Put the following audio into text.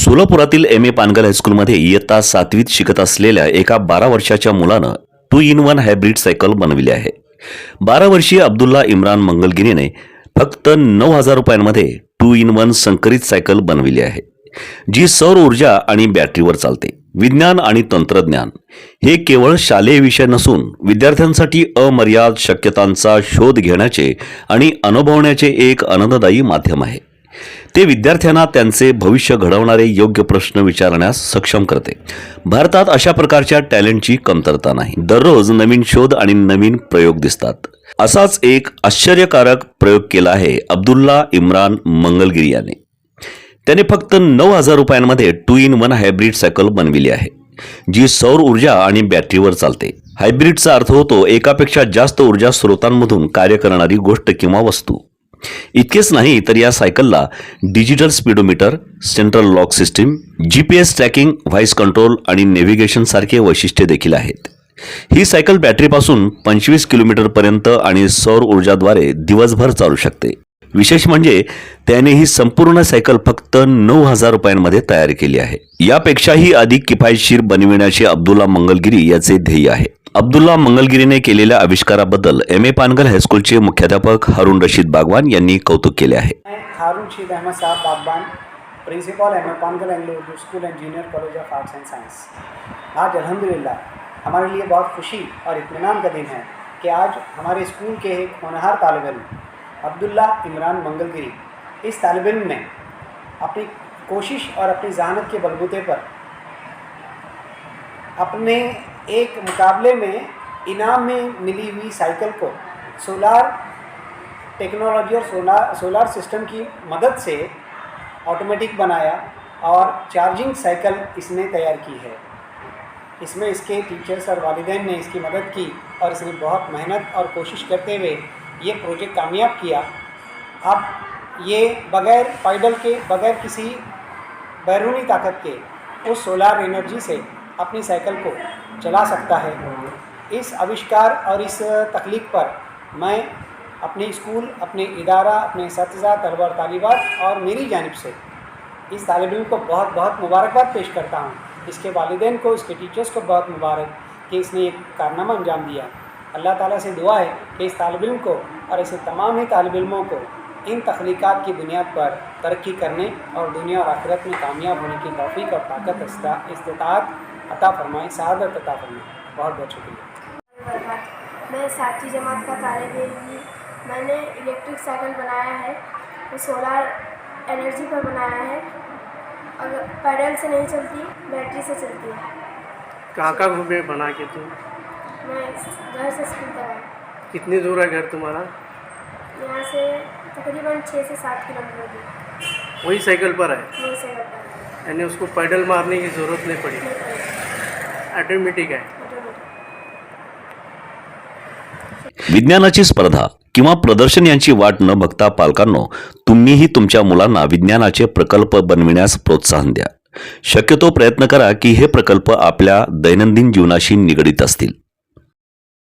सोलापुरातील M A Pangal हायस्कूलमध्ये इयत्ता सातवीत शिकत असलेल्या एका बारा वर्षाच्या मुलानं two in one hybrid cycle बनविली आहे. बारा वर्षीय अब्दुल्ला इम्रान मंगलगिरीने फक्त नऊ हजार रुपयांमध्ये टू इन वन संकरित सायकल बनविली आहे जी सौर ऊर्जा आणि बॅटरीवर चालते. विज्ञान आणि तंत्रज्ञान हे केवळ शालेय विषय नसून विद्यार्थ्यांसाठी अमर्याद शक्यतांचा शोध घेण्याचे आणि अनुभवण्याचे एक आनंददायी माध्यम आहे. ते विद्यार्थ्यांना त्यांचे भविष्य घडवणारे योग्य प्रश्न विचारण्यास सक्षम करते. भारतात अशा प्रकारच्या टॅलेंटची कमतरता नाही. दररोज नवीन शोध आणि नवीन प्रयोग दिसतात. असाच एक आश्चर्यकारक प्रयोग केला आहे अब्दुल्ला इम्रान मंगलगिरी याने त्याने फक्त नऊ हजार रुपयांमध्ये two in one hybrid cycle बनविली आहे जी सौर ऊर्जा आणि बॅटरीवर चालते. हायब्रिडचा अर्थ होतो एकापेक्षा जास्त ऊर्जा स्रोतांमधून कार्य करणारी गोष्ट किंवा वस्तू. इतकेच नाही तर या सायकलला digital speedometer central lock system G P S tracking voice control आणि नेव्हिगेशन सारखे वैशिष्ट्ये देखील आहेत. ही सायकल बॅटरीपासून पंचवीस किलोमीटरपर्यंत आणि सौर ऊर्जाद्वारे दिवसभर चालू शकते. विशेष म्हणजे त्याने ही संपूर्ण सायकल फक्त नऊ हजार रुपयांमध्ये तयार केली आहे. यापेक्षाही अधिक किफायतशीर बनविण्याचे अब्दुल्ला मंगलगिरी याचे ध्येय आहे. अब्दुल्ला मंगलगिरीने केलेल्या आविष्काराबद्दल एम ए पानगल हायस्कूलचे मुख्याध्यापक हारून रशीद बागवान यांनी कौतुक केले आहे. मैं हारून शीद अहमद साहब Bagban principal M A Pangal Anglo Urdu school and junior college of arts and science आज अलहमदिल्ला हमारे लिए बहुत खुशी और इतमान का दिन है कि आज हमारे स्कूल के एक होनहार तालब इल्म अब्दुल्ला इमरान मंगलगिरी इस तालब इल्म ने अपनी कोशिश और अपनी जहानत के बलबूते पर अपने एक मुकाबले में इनाम में मिली हुई साइकिल को सोलार टेक्नोलॉजी और सोलार सोलार सिस्टम की मदद से ऑटोमेटिक बनाया और चार्जिंग साइकिल इसने तैयार की है। इसमें इसके टीचर्स और वालिदैन ने इसकी मदद की और इसने बहुत मेहनत और कोशिश करते हुए ये प्रोजेक्ट कामयाब किया। अब ये बगैर पैडल के, बगैर किसी बैरूनी ताकत के उस सोलार एनर्जी से अपनी साइकिल को चला सकता है। इस आविष्कार और इस तकलीफ़ पर मैं अपने स्कूल, अपने इदारा, अपने इस तलबा तालिबात और मेरी जानब से इस तालब को बहुत बहुत मुबारकबाद पेश करता हूँ। इसके वालदेन को, इसके टीचर्स को बहुत मुबारक कि इसने एक कारनामा अंजाम दिया। अल्लाह ताला से दुआ है कि इस तालब इल्म को और ऐसे तमाम ही तालब इल्मों को इन तख्लीक़ात की बुनियाद पर तरक्की करने और दुनिया और आखिरत में कामयाब होने की तौफीक और ताकत इस्ता- इस्तात अता फरमाए सआदत अता फरमाएँ। बहुत बहुत शुक्रिया। मैं सातवीं जमात का तालब इल्म हूँ। मैंने इलेक्ट्रिक साइकिल बनाया है वो सोलार एनर्जी पर बनाया है। अगर पैडल से नहीं चलती बैटरी से चलती है। कहाँ कहाँ घूमे बना के तुम मैं घर से स्कूल तक आई कितनी दूर है घर तुम्हारा? यहाँ से तकरीबन छः से सात किलोमीटर दूर। वही साइकिल पर है? यहीं से करता यानी उसको पैडल मारने की ज़रूरत नहीं पड़ी। ऑटोमेटिक है। विज्ञानाची स्पर्धा किंवा प्रदर्शन यांची वाट न बघता पालकांनो तुम्हीही तुमच्या मुलांना विज्ञानाचे प्रकल्प बनविण्यास प्रोत्साहन द्या. शक्यतो प्रयत्न करा की हे प्रकल्प आपल्या दैनंदिन जीवनाशी निगडीत असतील.